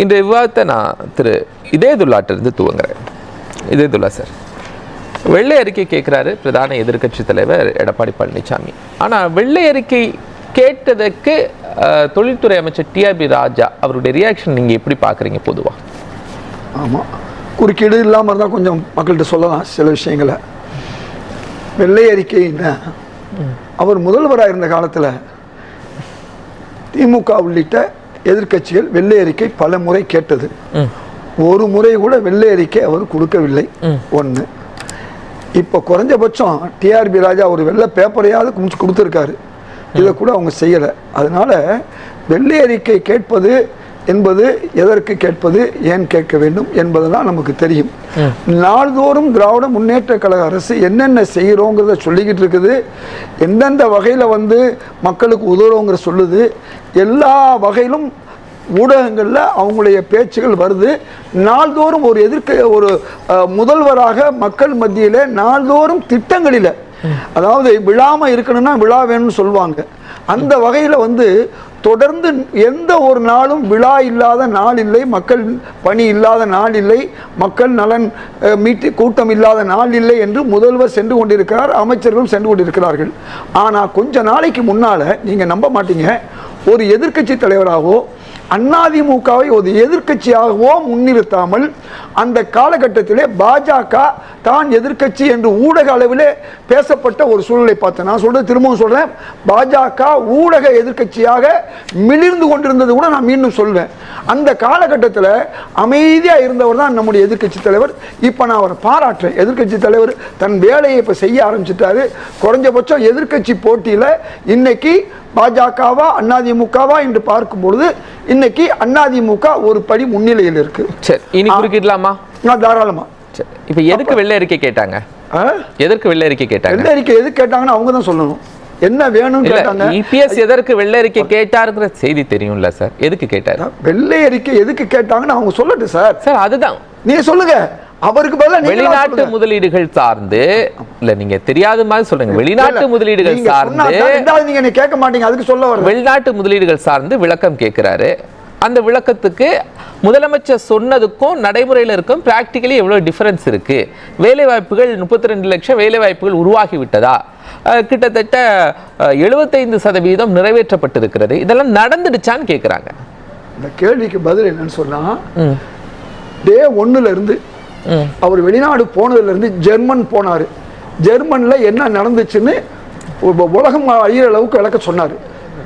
இந்த விவாதத்தை நான் திரு இதயதுல்லாட்டிருந்து துவங்குறேன். இதயதுல்லா சார். வெள்ளை அறிக்கை கேட்குறாரு பிரதான எதிர்க்கட்சி தலைவர் எடப்பாடி பழனிசாமி ஆனால் வெள்ளை அறிக்கை கேட்டதுக்கு தொழில்துறை அமைச்சர் டிஆர்பி ராஜா அவருடைய ரியாக்ஷன் நீங்கள் எப்படி பார்க்குறீங்க பொதுவாக ஆமாம் குறுக்கீடு இல்லாமல் இருந்தால் கொஞ்சம் மக்கள்கிட்ட சொல்லலாம் சில விஷயங்களை. வெள்ளை அறிக்கைன்னா அவர் முதல்வராக இருந்த காலத்தில் திமுக உள்ளிட்ட எதிர்க்கட்சிகள் வெள்ளை அறிக்கை பல முறை கேட்டது. ஒரு முறை கூட வெள்ளை அறிக்கை அவர் கொடுக்கவில்லை. ஒன்று இப்போ குறைஞ்சபட்சம் டிஆர்பி ராஜா ஒரு வெள்ளை பேப்பரையாவது கொடுத்துருக்காரு. இதை கூட அவங்க செய்யலை. அதனால வெள்ளை அறிக்கை கேட்பது என்பது எதற்கு கேட்பது ஏன் கேட்க வேண்டும் என்பதெல்லாம் நமக்கு தெரியும். நாள்தோறும் திராவிட முன்னேற்ற கழக அரசு என்னென்ன செய்கிறோங்கிறத சொல்லிக்கிட்டு இருக்குது. எந்தெந்த வகையில் வந்து மக்களுக்கு உதவுறோங்கிற சொல்லுது. எல்லா வகையிலும் ஊடகங்களில் அவங்களுடைய பேச்சுகள் வருது. நாள்தோறும் ஒரு எதிர்க்க ஒரு முதல்வராக மக்கள் மத்தியில் நாள்தோறும் திட்டங்களில் அதாவது விழாமல் இருக்கணும்னா விழா வேணும்னு சொல்லுவாங்க. அந்த வகையில் வந்து தொடர்ந்து எந்த ஒரு நாளும் விழா இல்லாத நாள் இல்லை மக்கள் பணி இல்லாத நாள் இல்லை மக்கள் நலன் மீட்டு கூட்டம் இல்லாத நாள் இல்லை என்று முதல்வர் சென்று கொண்டிருக்கிறார் அமைச்சர்களும் சென்று கொண்டிருக்கிறார்கள். ஆனால் கொஞ்ச நாளைக்கு முன்னால் நீங்கள் நம்ப மாட்டீங்க. ஒரு எதிர்க்கட்சி தலைவராகவோ அதிமுகவை ஒரு எதிர்க்கட்சியாகவோ முன்னிறுத்தாமல் அந்த காலகட்டத்திலே பாஜக தான் எதிர்க்கட்சி என்று ஊடக அளவிலே பேசப்பட்ட ஒரு சூழ்நிலை பார்த்தேன் நான் சொல்றது திரும்பவும் சொல்றேன். பாஜக ஊடக எதிர்க்கட்சியாக மிளிர்ந்து கொண்டிருந்தது கூட நான் மீண்டும் சொல்வேன். அந்த காலகட்டத்தில் அமைதியா இருந்தவர் தான் நம்முடைய எதிர்க்கட்சி தலைவர். இப்போ நான் அவரை பாராட்டுறேன். எதிர்க்கட்சி தலைவர் தன் வேலையை இப்போ செய்ய ஆரம்பிச்சிட்டாரு. குறைஞ்சபட்சம் எதிர்க்கட்சி போட்டியில் இன்னைக்கு பாஜகவா அதிமுகவா என்று பார்க்கும் பொழுது இன்னைக்கு அதிமுக ஒரு படி முன்னிலையில் இருக்கு. சரி இனி குறுக்கிடலாமா? நான் தாராளமா. சரி இப்போ எதுக்கு வெள்ளை அறிக்கை கேட்டாங்க? ஆ? எதுக்கு வெள்ளை அறிக்கை கேட்டாங்க? வெள்ளை அறிக்கை எது கேட்டாங்கன்னு அவங்க தான் சொல்லணும். என்ன கேட்டாங்க. இபிஎஸ் எதற்கு வெள்ளை அறிக்கை கேட்டாருங்கிற செய்தி தெரியும்ல சார். எதுக்கு கேட்டாரு? வெள்ளை அறிக்கை எதுக்கு கேட்டாங்கன்னு அவங்க சொல்லட்டும் சார். சார் அதுதான். நீங்க சொல்லுங்க. அவருக்கு பதிலா நீங்களா வெளிநாட்டு. முதலீடுகள் சார்ந்து இல்ல நீங்க தெரியாத மாதிரி சொல்றீங்க வெளிநாட்டு முதலீடுகள் சார்ந்து நீங்க என்னை கேட்க மாட்டீங்க அதுக்கு சொல்ல வர வெளிநாட்டு முதலீடுகள் சார்ந்து விளக்கம் கேட்கிறாரு. அந்த விளக்கத்துக்கு முதலமைச்சர் சொன்னதுக்கும் நடைமுறையில் இருக்கும் பிராக்டிக்கலி எவ்வளவு டிஃபரன்ஸ் இருக்கு? வேலை வாய்ப்புகள் முப்பத்தி ரெண்டு லட்சம் வேலை வாய்ப்புகள் உருவாகி விட்டதா அஹ், கிட்டத்தட்ட எழுபத்தைந்து சதவீதம் நிறைவேற்றப்பட்டிருக்கிறது. இதெல்லாம் நடந்துடுச்சான்னு கேட்குறாங்க இந்த கேள்விக்கு பதில் என்னன்னு சொன்னா டே ஒண்ணுல இருந்து அவர் வெளிநாடு போனதுல இருந்து ஜெர்மன் போனாரு. ஜெர்மன்ல என்ன நடந்துச்சுன்னு உலகம் அழியிற அளவுக்கு விளக்க சொன்னாரு.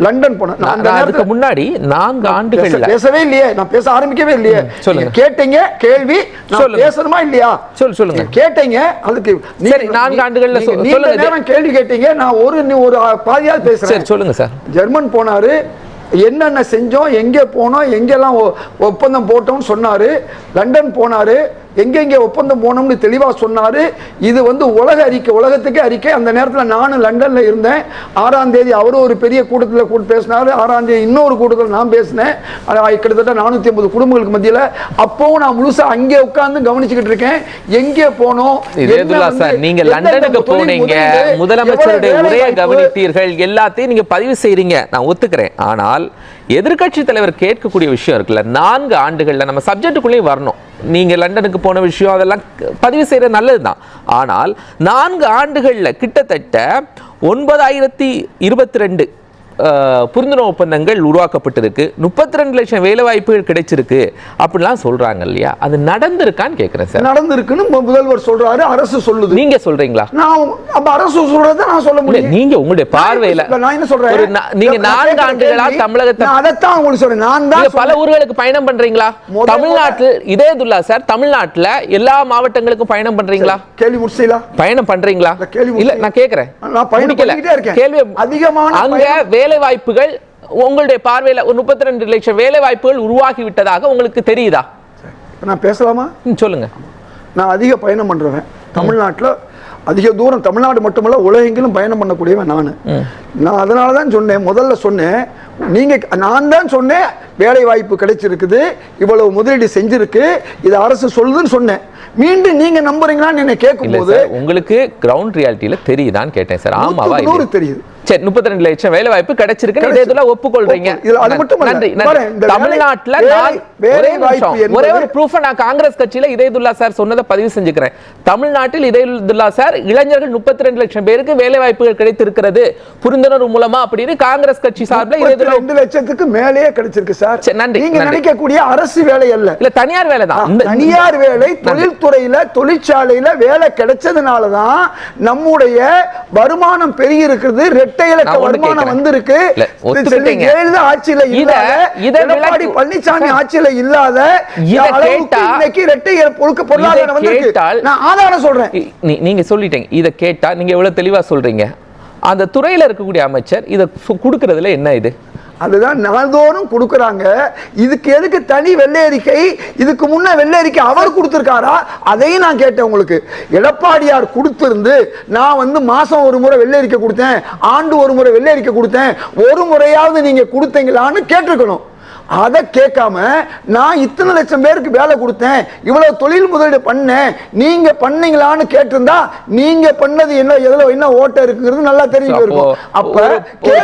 லண்டன் நான் அதுக்கு முன்னாடி நான்கு ஆண்டுகள்ல பேசவே இல்லையே. நான் பேச ஆரம்பிக்கவே இல்லையே. சொல்லுங்க. கேட்டீங்க கேள்வி நான். பேசணுமா இல்லையா? சொல் சொல்லுங்க. கேட்டீங்க அதுக்கு சரி, நான்கு ஆண்டுகள்ல நீங்க சொல்லுங்க. நேரம் கேள்வி கேட்டீங்க. நான் ஒரு நீ ஒரு பாதியாவது பேசுறேன். சரி சொல்லுங்க சார். ஜெர்மன் போனாரு. என்னென்ன செஞ்சோம் எங்கே போனோம் எங்கெல்லாம் ஒப்பந்தம் போட்டோம்னு சொன்னாரு. லண்டன் போனாரு. எங்கெங்கே ஒப்பந்தம் போனோம்னு தெளிவாக சொன்னாரு. இது வந்து உலக அறிக்கை உலகத்துக்கே அறிக்கை. அந்த நேரத்தில் நானும் லண்டன்ல இருந்தேன். ஆறாம் தேதி அவரும் ஒரு பெரிய கூட்டத்தில் கூட்டு பேசினாரு. ஆறாம் தேதி இன்னொரு கூட்டத்தில் நான் பேசினேன். கிட்டத்தட்ட நானூற்றி ஐம்பது குடும்பங்களுக்கு மத்தியில் அப்பவும் நான் முழுசா அங்கே உட்கார்ந்து கவனிச்சுக்கிட்டு இருக்கேன். எங்கே போனோம் நீங்க லண்டனுக்கு போனீங்க முதலமைச்சருடைய உரையை கவனித்தீர்கள் எல்லாத்தையும் நீங்க பதிவு செய்றீங்க. நான் ஒத்துக்கிறேன். ஆனால் எதிர்க்கட்சி தலைவர் கேட்கக்கூடிய விஷயம் இருக்குல்ல நான்கு ஆண்டுகள்ல நம்ம சப்ஜெக்டுக்குள்ளேயும் வரணும். நீங்க லண்டனுக்கு போன விஷயம் அதெல்லாம் பதிவு செய்யறது நல்லதுதான். ஆனால் நான்கு ஆண்டுகள்ல கிட்டத்தட்ட ஒன்பதாயிரத்தி இருபத்தி ரெண்டு புரிந்துணர்வு ஒப்பந்தங்கள் உருவாக்கப்பட்டிருக்கு. முப்பத்தி ரெண்டு லட்சம் வேலை வாய்ப்புகள் கிடைச்சிருக்கு அப்படிலாம் சொல்றாங்க இல்லையா? அது நடந்திருக்கான்னு கேட்கிறேன் சார். நடந்திருக்குன்னு முதல்வர் சொல்றாரு அரசு சொல்லுது. நீங்க சொல்றீங்களா? நான் அப்ப அரசு சொல்றதை நான் சொல்ல முடியும். நீங்க உங்களுடைய பார்வையில நான் என்ன சொல்றேன்? நீங்க நான் நான்கு ஆண்டுகளா தமிழகத்தை அதைத்தான் உங்களுக்கு சொல்றேன். நான் தான் பல ஊர்களுக்கு பயணம் பண்றீங்களா? தமிழ்நாட்டில் இதே துல்லா சார் தமிழ்நாட்டுல எல்லா மாவட்டங்களுக்கும் பயணம் பண்றீங்களா? கேள்வி முடிச்சீங்களா பயணம் பண்றீங்களா? இல்ல, நான் கேக்குறேன். நான் இருக்கேன். கேள்வி அதிகமான அங்க. வேலை வாய்ப்புகள் உங்களுடைய பார்வையில ஒரு முப்பத்தி ரெண்டு லட்சம் வேலை வாய்ப்புகள் உருவாகி விட்டதாக உங்களுக்கு தெரியுதா? நான் பேசலாமா? சொல்லுங்க. நான் அதிக பயணம் பண்றவன். தமிழ்நாட்டுல அதிக தூரம் தமிழ்நாடு மட்டுமல்ல உலகெங்கிலும் பயணம் பண்ணக்கூடியவன் நான். நான் அதனால தான் சொன்னேன் முதல்ல சொன்னேன் நீங்க நான் தான் சொன்னேன் வேலை வாய்ப்பு கிடைச்சிருக்குது இவ்வளவு முதலீடு செஞ்சிருக்கு இது அரசு சொல்லுதுன்னு சொன்னேன். மீண்டும் நீங்க நம்புறீங்களான்னு என்னை கேட்கும்போது உங்களுக்கு கிரவுண்ட் ரியாலிட்டியில தெரியுதான்னு கேட்டேன் சார். ஆமாவா? தெரியுது. சரி முப்பத்தி ரெண்டு லட்சம் வேலை வாய்ப்பு கிடைச்சிருக்கு. இதே இதுல ஒப்புக்கொள்றீங்க அது மட்டும். நன்றி. தமிழ்நாட்டுல ஒரே ஒரே ஒரு ப்ரூஃப் நான் காங்கிரஸ் கட்சியில இதயதுல்லா சார் சொன்னதை பதிவு செஞ்சுக்கிறேன். தமிழ்நாட்டில் இதயதுல்லா சார் இளைஞர்கள் முப்பத்தி ரெண்டு லட்சம் பேருக்கு வேலை வாய்ப்புகள் கிடைத்திருக்கிறது. புரிந்துணர்வு மூலமா அப்படின்னு காங்கிரஸ் கட்சி சார்பில் இதயதுல்லா ரெண்டு லட்சத்துக்கு மேலேயே கிடைச்சிருக்கு சார். நன்றி, நீங்க. நினைக்கக்கூடிய அரசு வேலை அல்ல. இல்ல தனியார் வேலை தான். தனியார் வேலை தொழில்துறையில தொழிற்சாலையில வேலை கிடைச்சதுனால தான் நம்முடைய வருமானம் பெருகி இருக்குது இரட்டை இலக்க வருமானம். வந்திருக்கு. இல்ல, ஆட்சியில இத எடப்பாடி பழனிசாமி ஆட்சியில இல்லாத இன்னைக்கு இரட்டை பொருட்க பொருளாதாரம் வந்திருக்கு. கேட்டால்- நான் ஆதாரம் சொல்றேன். நீங்க சொல்லிட்டீங்க. இத கேட்டா நீங்க எவ்வளவு தெளிவா சொல்றீங்க? அந்த துறையில இருக்கக்கூடிய அமைச்சர் இத கொடுக்கறதுல என்ன இது? அதுதான் நாள்தோறும் கொடுக்குறாங்க. இதுக்கு எதுக்கு தனி வெள்ளை அறிக்கை இதுக்கு முன்ன வெள்ளை அறிக்கை அவர் கொடுத்துருக்காரா? அதையும் நான் கேட்டேன் உங்களுக்கு. எடப்பாடியார் கொடுத்திருந்து நான் வந்து மாசம் ஒரு முறை வெள்ளை அறிக்கை கொடுத்தேன் ஆண்டு ஒரு முறை வெள்ளை அறிக்கை கொடுத்தேன் ஒரு முறையாவது நீங்க கொடுத்தீங்களான்னு கேட்டிருக்கணும். அதை கேட்காம நான் இத்தனை லட்சம் பேருக்கு வேலை கொடுத்தேன் இவ்வளவு தொழில் முதலீடு பண்ணேன் நீங்க பண்ணீங்களான்னு கேட்டிருந்தா நீங்க பண்ணது என்ன எதுல என்ன ஓட்ட இருக்குங்கிறது நல்லா தெரிஞ்சு அப்போ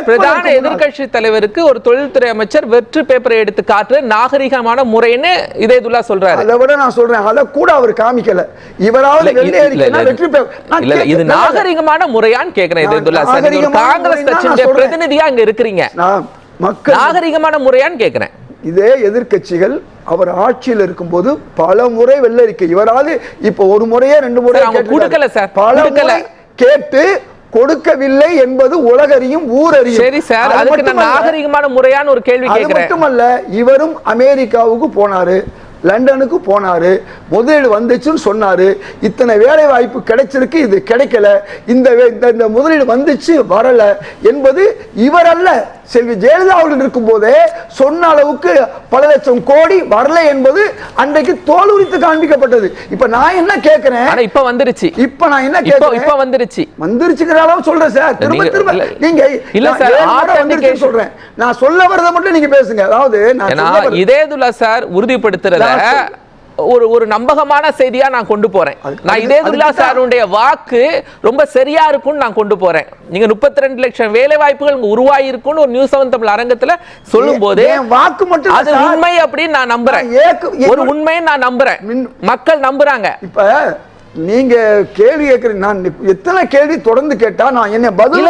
பிரதான முன்னால் எதிர்க்கட்சி தலைவருக்கு ஒரு தொழில்துறை அமைச்சர் வெற்று பேப்பரை எடுத்து காட்டுற நாகரிகமான முறைன்னு இதயதுல்லா சொல்றாரு. அதை விட நான் சொல்றேன் அதை கூட அவர் காமிக்கல. இவராவது வெற்றி பெ- நான் இல்ல, இல்ல, இது நாகரிகமான முறையான்னு கேக்குறேன் நான் இதயதுல்லா. சார் காங்கிரஸ் கட்சியுடைய. பிரதிநிதியா இங்க இருக்கிறீங்க. மக்கள் நாகரிகமான முறையான்னு கேக்குறேன். இதே எதிர்க்கட்சிகள் அவர் ஆட்சியில் இருக்கும்போது பல முறை வெள்ளரிக்கை. இவராவது இப்ப ஒரு முறையே ரெண்டு முறை கொடுக்கல சார், பல கேட்டு கொடுக்கவில்லை என்பது உலகறியும் ஊரறியும். சரி சார் அது அதுக்கு நான் நாகரிகமான முறையான ஒரு கேள்வி அது கேக்குறேன். மட்டுமல்ல இவரும் அமெரிக்காவுக்கு போனாரு லண்டனுக்கு போனாரு முதலீடு வந்துச்சுன்னு சொன்னாரு. இத்தனை வேலை வாய்ப்பு கிடைச்சிருக்கு இது கிடைக்கல. இந்த வே- இந்த- இந்த முதலீடு வந்துச்சு வரல என்பது இவர் அல்ல செல்வி ஜெயலலிதா அவர்கள் இருக்கும் போதே சொன்ன அளவுக்கு பல லட்சம் கோடி வரல என்பது அன்றைக்கு தோல் உரித்து காண்பிக்கப்பட்டது. இப்ப நான் என்ன கேட்கிறேன் இப்ப வந்துருச்சு. இப்ப நான் என்ன கேட்கிறேன் இப்ப வந்துருச்சு. வந்துருச்சுங்கிற அளவு சொல்றேன் சார். திரும்ப திரும்ப. நீங்க இல்ல சார், வந்துருச்சுன்னு சொல்றேன். நான் சொல்ல வரதை மட்டும் நீங்க பேசுங்க. அதாவது நான் வரது- இதேதுல்லா சார் உறுதிப்படுத்துறத ஒரு ஒரு நம்பகமான செய்தியா நான் கொண்டு போறேன். நான் இதேதுல்லா. சாருடைய வாக்கு ரொம்ப சரியா இருக்கும்னு நான் கொண்டு போறேன். நீங்க முப்பத்தி ரெண்டு லட்சம் வேலை வாய்ப்புகள் உருவாகி இருக்கும்னு ஒரு நியூஸ் செவன் தமிழ் அரங்கத்துல சொல்லும் போது வாக்கு மட்டும் அது. உண்மை அப்படின்னு நான் நம்புறேன். ஒரு உண்மையை நான் நம்புறேன். மக்கள் நம்புறாங்க. இப்ப நீங்க கேள்வி கேட்கறீங்க நான் எத்தனை கேள்வி தொடர்ந்து கேட்டா நான் என்ன பதில்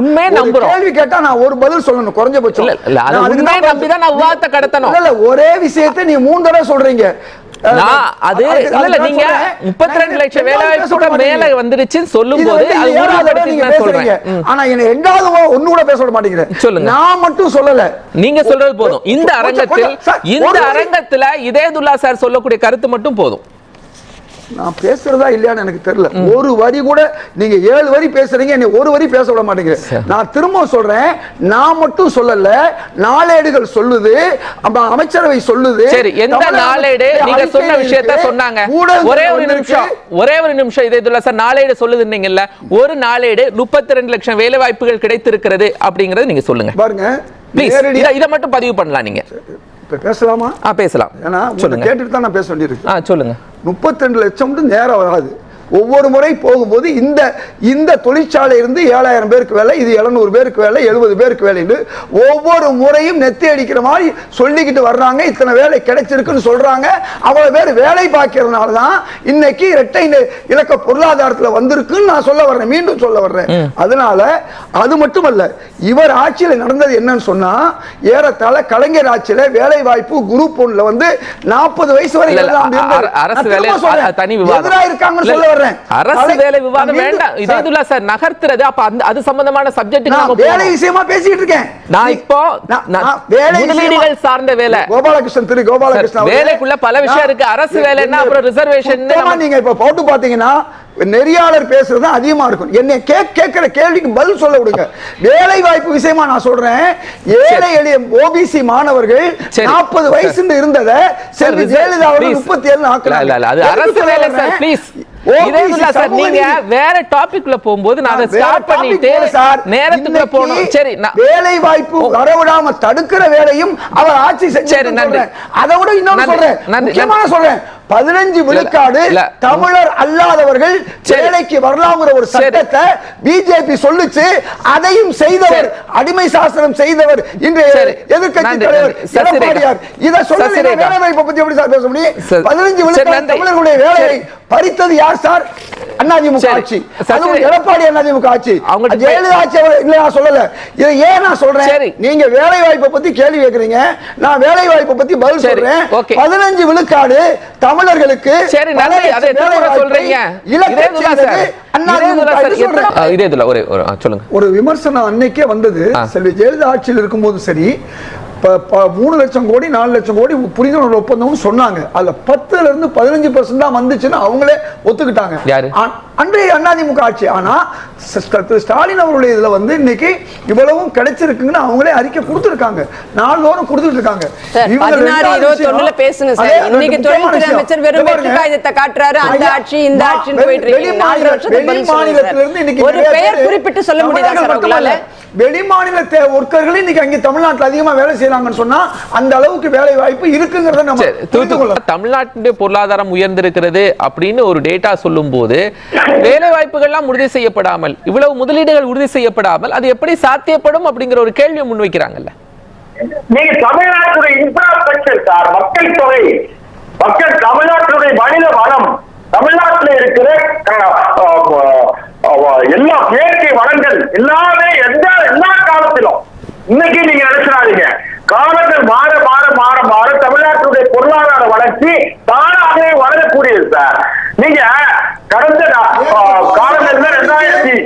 உண்மையை நம்புறோம். கேள்வி கேட்டா நான் ஒரு பதில் சொல்லணும். குறைஞ்சபட்சம். இல்ல, இல்ல, அது அதுக்கு உண்மையை நம்பி தான் நான் விவாதத்தை கடத்தணும். இல்ல, ஒரே விஷயத்தை நீங்க மூணு தடவை சொல்றீங்க. அது இல்ல நீங்க. முப்பத்தி ரெண்டு லட்சம் வேலை விட மேல. வந்துருச்சுன்னு சொல்லும் இது போது அது. ஆனா என்ன ரெண்டாவது ஒண்ணு கூட பேச விட மாட்டேங்கிறேன் சொல்லுங்க. நான் மட்டும் சொல்லல நீங்க சொல்றது போதும் இந்த அரங்கத்தில் இந்த. அரங்கத்துல இதேதுல்லா சார் சொல்லக்கூடிய கருத்து மட்டும் போதும் நான் பேசுறதா இல்லையான்னு எனக்கு தெரியல. ஒரு வரி கூட நீங்க ஏழு வரி பேசுறீங்க என்னை ஒரு வரி பேச விட மாட்டேங்கிறீங்க. நான் திரும்ப சொல்றேன் நான் மட்டும் சொல்லல நாளேடுகள் சொல்லுது அமைச்சரவை சொல்லுது. சரி எந்த நாளேடு? நீங்க சொன்ன விஷயத்த சொன்னாங்க. ஒரே ஒரு. நிமிஷம் ஒரே ஒரு நிமிஷம் இதேதுல்லா சார் நாளேடு சொல்லுதுன்னீங்கல்ல ஒரு நாளேடு முப்பத்தி ரெண்டு லட்சம் வேலை வாய்ப்புகள் கிடைத்திருக்கிறது அப்படிங்கறது நீங்க சொல்லுங்க. பாருங்க இதை மட்டும் பதிவு பண்ணலாம் நீங்க. இப்ப பேசலாமா? ஆ பேசலாம். ஏன்னா சொல்லுங்க. கேட்டுட்டு தான் நான் பேச வேண்டியிருக்கு. ஆ சொல்லுங்க. முப்பத்தி ரெண்டு லட்சம் நேரம் வராது. ஒவ்வொரு முறை போகும்போது இந்த இந்த தொழிற்சாலை இருந்து ஏழாயிரம் பேருக்கு வேலை இது எழுநூறு பேருக்கு வேலை எழுபது பேருக்கு வேலைன்னு ஒவ்வொரு முறையும் நெத்தி அடிக்கிற மாதிரி சொல்லிக்கிட்டு வர்றாங்க. இத்தனை வேலை கிடைச்சிருக்குன்னு சொல்றாங்க. அவ்வளவு பேர் வேலை பார்க்கறதுனால தான் இன்னைக்கு இரட்டை இலக்க பொருளாதாரத்துல வந்திருக்குன்னு நான் சொல்ல வர்றேன். மீண்டும் சொல்ல வர்றேன். அதனால அது மட்டுமல்ல இவர் ஆட்சியில் நடந்தது என்னன்னு சொன்னா ஏறத்தாழ கலைஞர் ஆட்சியில வேலை வாய்ப்பு குரூப் ஒன்ல வந்து நாற்பது வயசு வரை அரசு நான் திரும்ப வேலை சொல்றேன். அ- தனி விவாதம். எதிரா இருக்காங்கன்னு சொல்ல வர்றேன். அரசு கலை- வேலை விவாதம் நான் மீண்டும் வேண்டாம். சார், இதேதுல்லா சார். நகர்த்துறது. அப்ப அந்த அது சம்பந்தமான சப்ஜெக்ட் நான் வேலை. விஷயமா பேசிட்டு இருக்கேன். நான் இப்போ வேலை முதலீடுகள் சார்ந்த வேலை. கோபாலகிருஷ்ணன் திரு கோபாலகிருஷ்ணன் வேலைக்குள்ள பல விஷயம் இருக்கு. அரசு வேலைன்னா அப்புறம் நம்ம- நீங்க இப்ப போட்டு பாத்தீங்கன்னா நெறியாளர் பேசுறது அதிகமா இருக்கும். என்னை கேட்கிற கேள்விக்கு பதில் சொல்ல விடுங்க. வேலை வாய்ப்பு விஷயமா நான் சொல்றேன். ஏழை எளிய ஓபிசி மாணவர்கள். நாற்பது வயசு இருந்தத செல்வி ஜெயலலிதா அவர்கள். முப்பத்தி ஏழு அது அரசு வேலை சார் நீங்க வேற டாபிக்ல போகும்போது நான் அதை ஸ்டார்ட் பண்ணிட்டு நேரத்துக்குள்ள போகணும். சரி வேலை வாய்ப்பு வரவிடாம தடுக்கிற வேலையும் அவர் ஆட்சி செஞ்சு நன்றி. அதை விட இன்னொன்னு சொல்றேன். சொல்றேன். பதினஞ்சு விழுக்காடு. தமிழர் அல்லாதவர்கள் சரி. வேலைக்கு வரலாம்ங்கிற ஒரு. சட்டத்தை பிஜேபி சொல்லுச்சு அதையும் செய்தவர். அடிமை சாசனம் செய்தவர் இன்றைய நன்றி, தலைவர். எடப்பாடியார் இதை சொல்லி சசிரேகா. வேலை வாய்ப்பை பத்தி எப்படி சார் பேச முடியும். பதினஞ்சு விழுக்காடு. தமிழர்களுடைய வேலையை. பறித்தது யார் சார் அதிமுக. ஆட்சி எடப்பாடி அதிமுக ஆட்சி ஜெயலலிதா ஆட்சி இல்ல நான் சொல்லல இதை ஏன் நான் சொல்றேன். நீங்க வேலை வாய்ப்பை பத்தி கேள்வி கேக்குறீங்க நான் வேலை வாய்ப்பை பத்தி பதில். சொல்றேன். பதினஞ்சு விழுக்காடு தமிழர்களுக்கு சரி நன்றி அதை எத்தனை முறை சொல்றீங்க? இதே இதுல ஒரே சொல்லுங்க. ஒரு விமர்சனம் அன்னைக்கே வந்தது. செல்வி ஜெயலலிதா ஆட்சியில் இருக்கும்போது சரி மூணு லட்சம் கோடி நாலு லட்சம் கோடி புரிந்துணர்வு ஒப்பந்தம்னு சொன்னாங்க அதுல பத்துல இருந்து பதினஞ்சு பர்சன்ட் தான் வந்துச்சுன்னு அவங்களே ஒத்துக்கிட்டாங்க அன்றைய அதிமுக ஆட்சி ஆனா ஸ்- ஸ்- திரு ஸ்டாலின் அவருடைய இதுல வந்து இன்னைக்கு இவ்வளவும் கிடைச்சிருக்குன்னு அவங்களே அறிக்கை கொடுத்திருக்காங்க நாள்தோறும் கொடுத்துட்டு இருக்காங்க சார், இவங்க 16, ரெண்டாவது 21 விஷயம், பேசுங்க சார். அதே இன்னைக்கு முக்கியமான தொழில்துறை விஷயம். அமைச்சர் வெறும் இங்க பாருங்க. வெற்று காகிதத்தை காட்டுறாரு. அந்த ஐயா, ஆட்சி, இந்த மா- ஆட்சின்னு வெளி- போயிட்டு இருக்கீங்க. வெளி நாலரை மாநில- வருஷத்துக்கு வெளி பதில் சொல்லுங்க மாநிலத்திலிருந்து சார். இன்னைக்கு ஒரு நிறைய பெயர் பேரு குறிப்பிட்டு சொல்ல முடியுதா தமிழர்கள் சார் மட்டுமல்ல, உங்களால? வெளி மாநிலத்தை ஒர்க்கர்கள் இன்னைக்கு அங்க தமிழ்நாட்டுல அதிகமா வேலை செய்யறாங்கன்னு சொன்னா அந்த அளவுக்கு வேலை வாய்ப்பு இருக்குங்கிறத நம்ம தூத்துக்குடி கொள்ளலாம் தமிழ்நாட்டினுடைய பொருளாதாரம் உயர்ந்திருக்கிறது அப்படின்னு ஒரு டேட்டா சொல்லும் போது வேலை வாய்ப்புகள்லாம் உறுதி செய்யப்படாமல் இவ்வளவு முதலீடுகள் உறுதி செய்யப்படாமல் அது எப்படி சாத்தியப்படும் அப்படிங்கிற ஒரு கேள்வியை முன்வைக்கிறாங்கல்ல. நீங்க தமிழ்நாட்டுடைய இன்ஃப்ராஸ்ட்ரக்சர் சார் மக்கள் தொகை மக்கள் தமிழ்நாட்டுடைய மனித வளம் தமிழ்நாட்டில் இருக்கிற எல்லா இயற்கை வளங்கள் எல்லாமே எந்த எல்லா காலத்திலும். இன்னைக்கு நீங்க நினைச்சிடாதீங்க. காலங்கள் மாற மாற மாற மாற தமிழ்நாட்டுடைய பொருளாதார வளர்ச்சி தானாகவே வளரக்கூடியது சார். நீங்க கடந்த காலங்கள்ல ரெண்டாயிரத்தி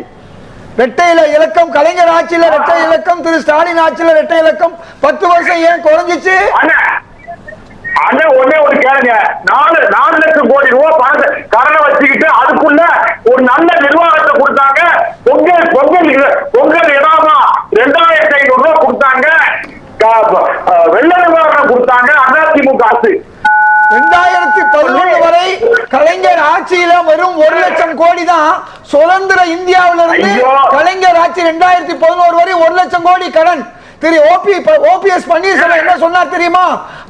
ரெட்டையில இலக்கம் கலைஞர் ஆட்சியில ரெட்டை இலக்கம் திரு ஸ்டாலின் ஆட்சியில ரெட்டை இலக்கம். பத்து வருஷம் ஏன் குறைஞ்சிச்சு? அண்ணா அண்ணா ஒண்ணே ஒரு கேளுங்க. நாலு நாலு லட்சம் கோடி ரூபாய் பணத்தை கடனை வச்சுக்கிட்டு அதுக்குள்ள ஒரு நல்ல நிர்வாகத்தை கொடுத்தாங்க. பொங்கல் பொங்கல் பொங்கல் இடாமா ரெண்டாயிரத்தி ஐநூறு ரூபாய் கொடுத்தாங்க க- அஹ் வெள்ள நிவாரணம் கொடுத்தாங்க. அதிமுக அரசு ரெண்டாயிரத்தி பதினொன்று வரை கலைஞர் ஆட்சியில வெறும் ஒரு லட்சம் கோடி தான் சுதந்திர இந்தியாவில இருந்து. கலைஞர் ஆட்சி ரெண்டாயிரத்தி பதினோரு வரை ஒரு லட்சம் கோடி கடன். திரு ஓபி ஓபிஎஸ் பன்னீர்செல்வம் என்ன சொன்னார் தெரியுமா?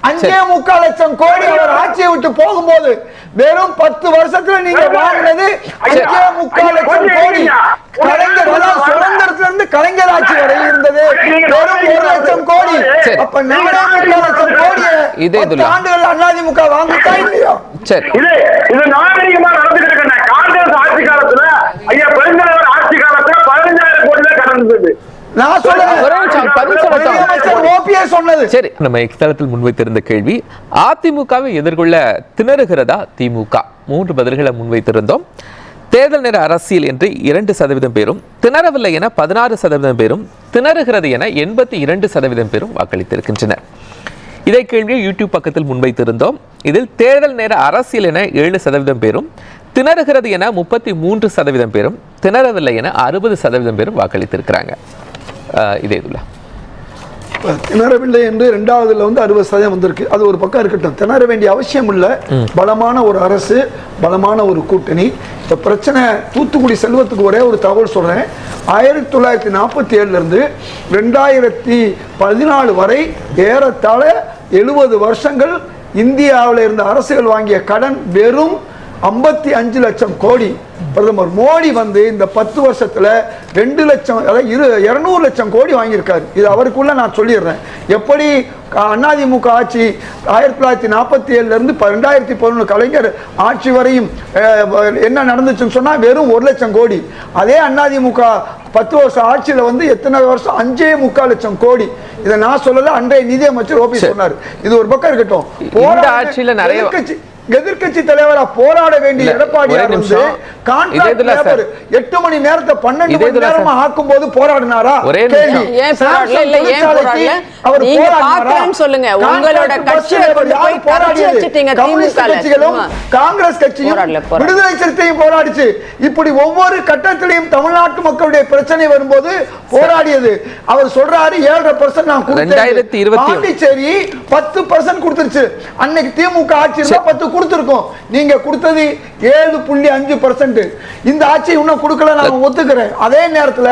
அஞ்சே முக்கால் லட்சம் கோடி அவர் ஆட்சியை விட்டு போகும்போது வெறும் பத்து வருஷத்துல நீங்க வாங்கினது அஞ்சே முக்கால் லட்சம் கோடி. கலைஞர் சுதந்திரத்துல இருந்து கலைஞர் ஆட்சி வரை இருந்தது. வெறும் ஒரு லட்சம் கோடி. அப்ப நாலே முக்கால் லட்சம் கோடியை இதே. ஆண்டுகள் அதிமுக வாங்கிட்டா இல்லையா? சரி. இது இது நாகரிகமா நடந்துகிட்டு இருக்கேன் காங்கிரஸ் ஆட்சி காலத்துல ஐயா பெருந்தலைவர் ஆட்சி காலத்துல பதினஞ்சாயிரம் கோடி தான் கடன் இருந்தது நான் சொல்றேன் சொன்னது. சரி நம்ம எக்ஸ்தலத்தில் முன்வைத்திருந்த கேள்வி அதிமுகவை எதிர்கொள்ள திணறுகிறதா திமுக? மூன்று பதில்களை முன்வைத்திருந்தோம். தேர்தல் நேர அரசியல் என்று இரண்டு சதவீதம் பேரும் திணறவில்லை என பதினாறு சதவீதம் பேரும் திணறுகிறது என எண்பத்தி இரண்டு சதவீதம் பேரும் வாக்களித்திருக்கின்றனர். இதே கேள்வியை யூடியூப் பக்கத்தில் முன்வைத்திருந்தோம். இதில் தேர்தல் நேர அரசியல் என ஏழு சதவீதம் பேரும் திணறுகிறது என முப்பத்தி மூன்று சதவீதம் பேரும் திணறவில்லை என அறுபது சதவீதம் பேரும் வாக்களித்திருக்கிறாங்க. இதே இதுல. திணறவில்லை என்று ரெண்டாவதுல வந்து அறுபது சதவீதம் வந்திருக்கு. அது ஒரு பக்கம் இருக்கட்டும். திணற வேண்டிய அவசியம் இல்ல. பலமான ஒரு அரசு பலமான ஒரு கூட்டணி. இப்ப பிரச்சனை தூத்துக்குடி செல்வத்துக்கு ஒரே ஒரு தகவல் சொல்றேன். ஆயிரத்தி தொள்ளாயிரத்தி நாற்பத்தி ஏழுல இருந்து ரெண்டாயிரத்தி பதினாலு வரை ஏறத்தாழ எழுபது வருஷங்கள் இந்தியாவில் இருந்த அரசுகள் வாங்கிய கடன் வெறும் ஐம்பத்தி அஞ்சு லட்சம் கோடி. பிரதமர் மோடி வந்து இந்த பத்து வருஷத்துல ரெண்டு லட்சம் அதாவது இரு இருநூறு லட்சம் கோடி வாங்கியிருக்காரு. இது அவருக்குள்ள நான் சொல்லிடுறேன். எப்படி அ- அதிமுக ஆட்சி ஆயிரத்தி தொள்ளாயிரத்தி நாற்பத்தி ஏழுல இருந்து ப- ரெண்டாயிரத்தி பதினொன்று கலைஞர் ஆட்சி வரையும் என்ன நடந்துச்சுன்னு சொன்னா வெறும் ஒரு லட்சம் கோடி. அதே அதிமுக பத்து வருஷம் ஆட்சியில வந்து எத்தனை வருஷம்? அஞ்சே முக்கால் லட்சம் கோடி. இதை நான் சொல்லல அன்றைய நிதியமைச்சர் ஓபி. சொன்னார். இது ஒரு பக்கம் இருக்கட்டும். இந்த போராட- ஆட்சியில நிறைய- எதிர்க்கட்சி தலைவரா போராட வேண்டிய எடப்பாடியார் வந்து. எட்டு மணி நேரத்தை பன்னெண்டு மணி நேரமா. ஆக்கும் போது போராடினாரா ஒரே கேள்வி. நிமிஷம். ஏன் போராடல? இல்ல, ஏன் சாம்சங் போராடல? அவர் சொல்லுங்க. உங்களோட. கட்சிகளும். காங்கிரஸ் கட்சியும். விடுதலை சிறுத்தையும் போராடிச்சு இப்படி ஒவ்வொரு கட்டத்திலையும் தமிழ்நாட்டு மக்களுடைய பிரச்சனை வரும்போது போராடியது அவர் சொல்றாரு ஏழரை பர்சன்ட் நான் கொடுத்தேன் 2021. பாண்டிச்சேரி பத்து பர்சன்ட் கொடுத்துருச்சு அன்னைக்கு திமுக ஆட்சி பத்து கொடுத்துருக்கோம் நீங்க கொடுத்தது ஏழு புள்ளி அஞ்சு பர்சன்ட் இந்த ஆட்சி இன்னும் கொடுக்கல நான் ஒத்துக்கிறேன் அதே நேரத்துல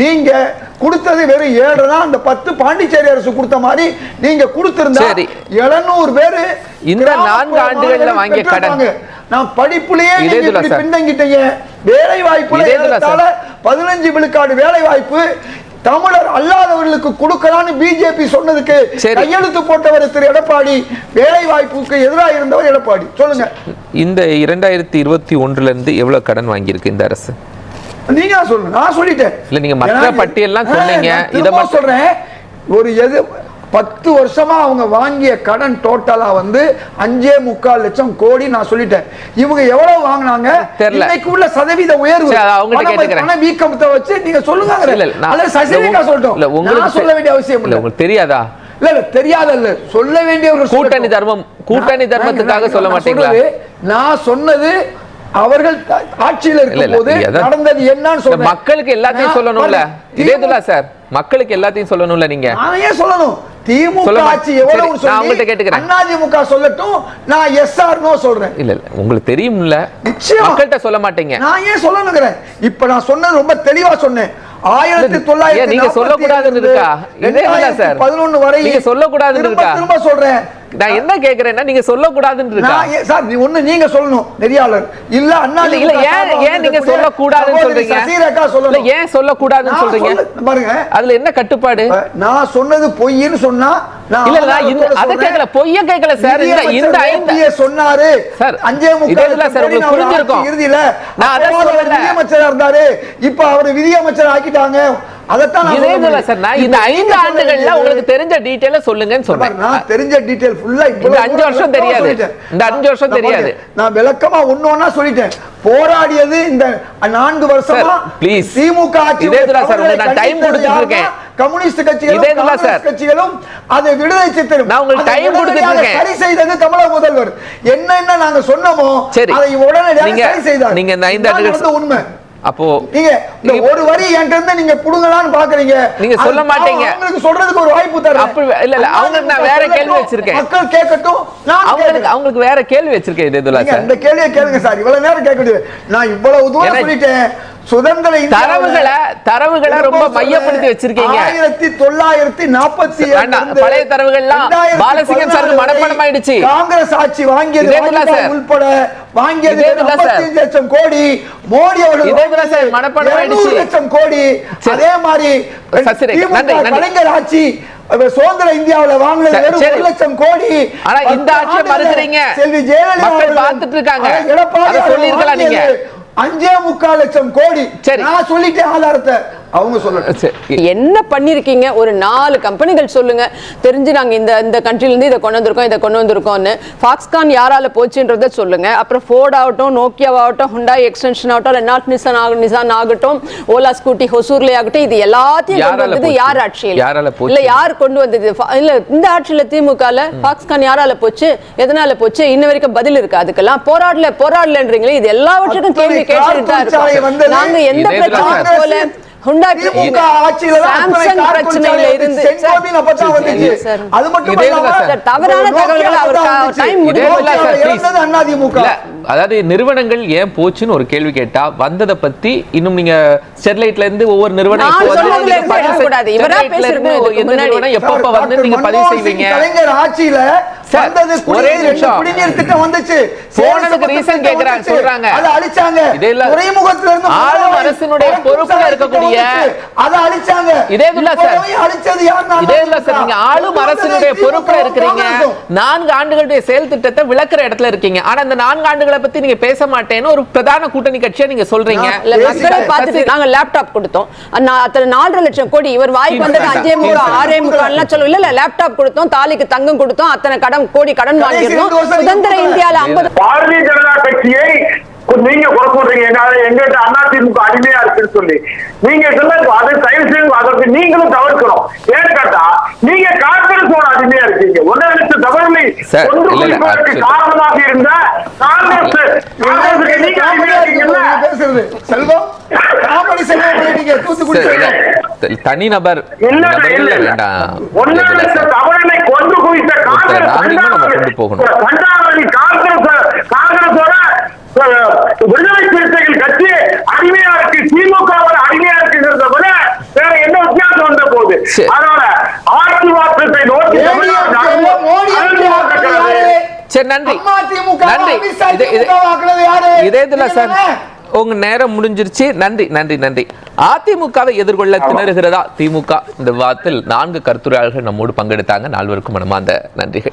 நீங்க கொடுத்தது வெறும் ஏழு தான் அந்த பத்து பாண்டிச்சேரி அரசு கொடுத்த மாதிரி நீங்க கொடுத்திருந்தா. எழுநூறு பேரு இந்த நான்கு ஆண்டுகள்ல வாங்கிய கடன். நான் படிப்புலயே. பின்தங்கிட்டீங்க வேலை. ஏறத்தாழ பதினஞ்சு விழுக்காடு வேலை வாய்ப்பு தமிழர் அல்லாதவர்களுக்கு கொடுக்கலாம்னு பிஜேபி சொன்னதுக்கு. கையெழுத்து போட்டவர் திரு எடப்பாடி வேலை வாய்ப்புக்கு எதிராக இருந்தவர் எடப்பாடி. சொல்லுங்க. இந்த இரண்டாயிரத்தி இருபத்தி ஒன்றுல இருந்து எவ்வளவு கடன் வாங்கியிருக்கு இந்த அரசு? நீங்க சொல்லுங்க. நான் சொல்லிட்டேன். இல்ல, நீங்க மற்ற பட்டியல்லாம் சொன்னீங்க. இத சொல்றேன். ஒரு எது பத்து வருஷமா அவங்க வாங்கிய கடன் டோட்டலா வந்து அஞ்சே முக்கால் லட்சம் கோடி நான் சொல்லிட்டேன். இவங்க எவ்வளவு வாங்குனாங்க. இன்னைக்கு உள்ள சதவீத உயர்வு. பண- வீக்கத்தை வச்சு நீங்க சொல்லுங்க இல்ல, இல்ல, இல்ல, சொல்லட்டும். இல்ல, சொல்ல வேண்டிய அவசியம் இல்ல இல்ல. உங்களுக்கு தெரியாதா? இல்ல இல்ல தெரியாதல்ல சொல்ல வேண்டியவர்கள் கூட்டணி சொல்லட்டும். தர்மம் கூட்டணி தர்மத்துக்காக சொல்ல மாட்டீங்களா? நான் சொன்னது அவர்கள் ஆட்சியில் இல்ல, இருக்கும் இல்ல, போது நீங்க அதான் நடந்தது என்னன்னு சொல்றேன் மக்களுக்கு எல்லாத்தையும் சொல்லணும்ல. இதே சார் மக்களுக்கு எல்லாத்தையும் சொல்லணும்ல நீங்க. நான் ஏன் சொல்லணும்? திமுக சொல்ல ஆட்சி எவ்வளவு உங்கள்ட்ட கேட்டுக்கிறேன். அதிமுக சொல்லட்டும் நான் எஸ் ஆர் நோ சொல்றேன் இல்ல இல்ல உங்களுக்கு தெரியும்ல. மக்கள்கிட்ட சொல்ல மாட்டீங்க நான் ஏன் சொல்லணுங்கிறேன் இப்ப நான் சொன்னது ரொம்ப தெளிவா சொன்னேன் ஆயிரத்தி தொள்ளாயிரத்தி நீங்க சொல்லக்கூடாதுன்னு இருக்கா? பதினொன்னு வரை நீங்க சொல்லக்கூடாதுன்னு திரும்ப இருக்கா? திரும்ப சொல்றேன் நான் என்ன கேக்குறேன்னா நீங்க சொல்லக்கூடாதுன்னு சார் நீ ஒண்ணு நீங்க சொல்லணும் நெறியாளர். இல்ல அண்ணா இல்ல இல்ல ஏன் ஏன் நீங்க சொல்லக்கூடாதுன்னு சொல்றீங்க? சசிரேகா இல்ல சொல்லணும் ஏன் சொல்லக்கூடாதுன்னு சொல்றீங்க? பாருங்க. அதுல என்ன கட்டுப்பாடு? நான் சொன்னது பொய்ன்னு சொன்னா இல்ல நான் இந்த அத. கேக்கல பொய்ய கேக்கல சார். இந்த இந்த ஐந்து சொன்னாரு. சார், அஞ்சே முக்கால் சார் உங்களுக்கு புரிஞ்சிருக்கும். ஆட்சி இறுதியில. நான் அவர் சொல்லல. நிதியமைச்சரா இருந்தாரு. இப்ப அவர் நிதியமைச்சர் ஆக்கிட்டாங்க. அதைத்தான் நான் இந்த ஐந்து ஆண்டுகள்ல உங்களுக்கு தெரிஞ்ச டீடைல சொல்லுங்கன்னு சொன்னேன் நான் தெரிஞ்ச டீடைல் ஃபுல்லா இந்த அஞ்சு வருஷம் தெரியாது. இந்த அஞ்சு வருஷம் தெரியாது. நான் விளக்கமா ஒண்ணு சொல்லிட்டேன் போராடியது இந்த நான்கு வருஷமா please. திமுக ஆட்சி சார், நான் time கொடுத்துட்டு இருக்கேன். கம்யூனிஸ்ட் கட்சிகளும் சார். கட்சிகளும் அதை விடுதலை சித்திரம் நான் உங்களுக்கு time கொடுத்துட்டு இருக்கேன். சரி செய்தது தமிழக முதல்வர் என்னென்ன நாங்க சொன்னோமோ சரி. அதை உடனடியாக சரி செய்தார் நீங்க இந்த ஐந்து உண்மை அப்போ நீங்க இந்த ஒரு வரி என்கிட்ட இருந்து நீங்க புடுங்கலாம்னு பாக்குறீங்க. நீங்க சொல்ல மாட்டீங்க. அவங்களுக்கு சொல்றதுக்கு ஒரு வாய்ப்பு தரேன் அப்ப இல்ல, இல்ல, அவங்களுக்கு நான் வேற கேள்வி வச்சிருக்கேன். மக்கள் கேட்கட்டும். நான் அவங்களுக்கு. அவங்களுக்கு வேற கேள்வி வச்சிருக்கேன் இதே இதுல சார். இந்த கேள்வியை கேளுங்க சார். இவ்வளவு நேரம் கேட்க நான் இவ்வளவு தூரம் சொல்லிட்டேன். சுதந்திர தரவுகளை தரவுகளை ரொம்ப மையப்படுத்தி. வச்சிருக்கீங்க ஆயிரத்தி தொள்ளாயிரத்தி நாற்பத்தி பழைய தரவுகள்லாம் பாலசிங்கம் சாருக்கு பதினாறு வரை மனப்பாடமாயிடுச்சு. காங்கிரஸ் ஆட்சி வாங்கியது சார். உள்பட வாங்கியது இதே இதுல சார். 55 லட்சம் கோடி மோடி அவர்கள் சார், மனப்பாடமாயிடுச்சு. 200 லட்சம் கோடி சரி. அதே மாதிரி. கலைஞர் ஆட்சி சுதந்திர இந்தியாவுல வாங்கினது சரி, சரி. ஒரு லட்சம் கோடி ஆனா இந்த ஆட்சியை மறுக்கிறீங்க. செல்வி ஜெயலலிதா பார்த்துட்டு இருக்காங்க. எடப்பாடி சொல்லியிருக்கலாம் நீங்க. அஞ்சே முக்கால் லட்சம் கோடி சரி. நான் சொல்லிட்டேன் ஆதாரத்தை அவங்க சொல்லட்டும். என்ன பண்ணிருக்கீங்க? ஒரு நாலு கம்பெனிகள் சொல்லுங்க. தெரிஞ்சு நாங்க இந்த இந்த கண்ட்ரில இருந்து இதை கொண்டு வந்திருக்கோம் இதை கொண்டு வந்திருக்கோம்னு. ஃபாக்ஸ்கான் யாரால போச்சுன்றத சொல்லுங்க. அப்புறம் ஃபோர்ட் ஆகட்டும் நோக்கியாவாகட்டும் ஹுண்டாய் எக்ஸ்டென்ஷன் ஆகட்டும் இல்லை நாட் நிசான் ஆக நிசான் ஆகட்டும் ஓலா ஸ்கூட்டி ஹொசூர்ல ஆகட்டும் இது எல்லாத்தையும் கொண்டு வந்தது? யார் ஆட்சியில்? இல்ல யார் கொண்டு வந்தது? இல்ல இந்த ஆட்சியில திமுகல ஃபாக்ஸ்கான் யாரால போச்சு? எதனால போச்சு? இன்ன வரைக்கும் பதில் இருக்கு? அதுக்கெல்லாம் போராடல போராடலன்றீங்களே இது எல்லாவற்றுக்கும் கேள்வி வந்தது. நாங்க எந்த பிரச்சனையும். போல தவறான தகவல்கள் அவர். டைம் அதாவது நிறுவனங்கள் ஏன் போச்சுன்னு ஒரு கேள்வி கேட்டா வந்ததை பத்தி இன்னும் நீங்க ஸ்டெர்லைட்ல இருந்து ஒவ்வொரு நிறுவனம் இப்போ வந்து நீங்க பதிவு செய்வீங்க ஆட்சியில ஒரே நிமிஷம். திட்டம் வந்துச்சு போனதுக்கு கேக்குறாங்க. சொல்றாங்க. அதை அழிச்சாங்க. துறைமுகத்துல இருந்து ஆளும் அரசினுடைய பொறுப்புல இருக்கக்கூடிய. அதை அழிச்சாங்க இதே இல்ல சார். இப்போவே அழிச்சது யாருன்னா இதே இல்ல சார் நீங்க ஆளும் திமுக அரசினுடைய திமுக பொறுப்புல இருக்கிறீங்க காங்கிரஸும். நான்கு ஆண்டுகளுடைய செயல் திட்டத்தை விளக்குற இடத்துல இருக்கீங்க ஆனா இந்த நான்கு ஆண்டுகளை பத்தி நீங்க பேச மாட்டேன்னு ஒரு பிரதான கூட்டணி கட்சியா நீங்க சொல்றீங்க. மக்களை பார்த்துட்டு நாங்க லேப்டாப் கொடுத்தோம். அத்தனை நாலரை லட்சம் கோடி இவர் வாய்க்கு வந்தது அஞ்சே இல்ல, ஆறே முக்கால்லாம் சொல்லுவோம் இல்ல இல்ல லேப்டாப் கொடுத்தோம் தாலிக்கு தங்கம் கொடுத்தோம் அத்தனை கடன் கோடி கடன் வருஷம் சுதந்திர இந்தியால ஐம்பது பாரதிய ஜனதா கட்சியை நீங்க குறை சொல்றீங்க. எங்க எங்கிட்ட அதிமுக அடிமையா இருக்குன்னு சொல்லி. நீங்க சொன்னது அதை தயவு செய்து அதற்கு நீங்களும் தவிர்க்கணும். ஏன்னு கேட்டா நீங்க காங்கிரஸோட அடிமையா இருக்கீங்க. ஒன்னே லட்சம் actually- காரணமாக இருந்த காங்கிரஸ் நீங்க அடிமையா இருக்கீங்கல்ல நீங்க பேசுறது செல்வம் காமெடி செல்வம் பண்ணிட்டீங்க தூத்துக்குடி சரி, செல்வம். தனி நபர் இல்ல நபர்கள் இல்ல இல்ல. வேண்டாம். ஒன்னே லட்சம் தமிழனை கொண்டு குவித்த காங்கிரஸ் போகணும். காங்கிரஸோட விடுதலை சிறுத்தைகள் கட்சி அடிமையா இருக்கு திமுக அடிமையா இருக்குங்கிறத விட சரி. அதனால ஆட்சி மாற்றத்தை நோக்கி தமிழ்நாடு நகர்ந்து மோடி அழிந்து கொண்டிருக்கிறது. சரி நன்றி. நன்றி. இது- இதுல சார்? உங்க நேரம் முடிஞ்சிருச்சு. நன்றி நன்றி நன்றி. அதிமுகவை எதிர்கொள்ள திணறுகிறதா திமுக? இந்த விவாதத்தில் நான்கு கருத்துரையாளர்கள் நம்மோடு பங்கெடுத்தாங்க. நால்வருக்கும் மனமார்ந்த நன்றிகள்.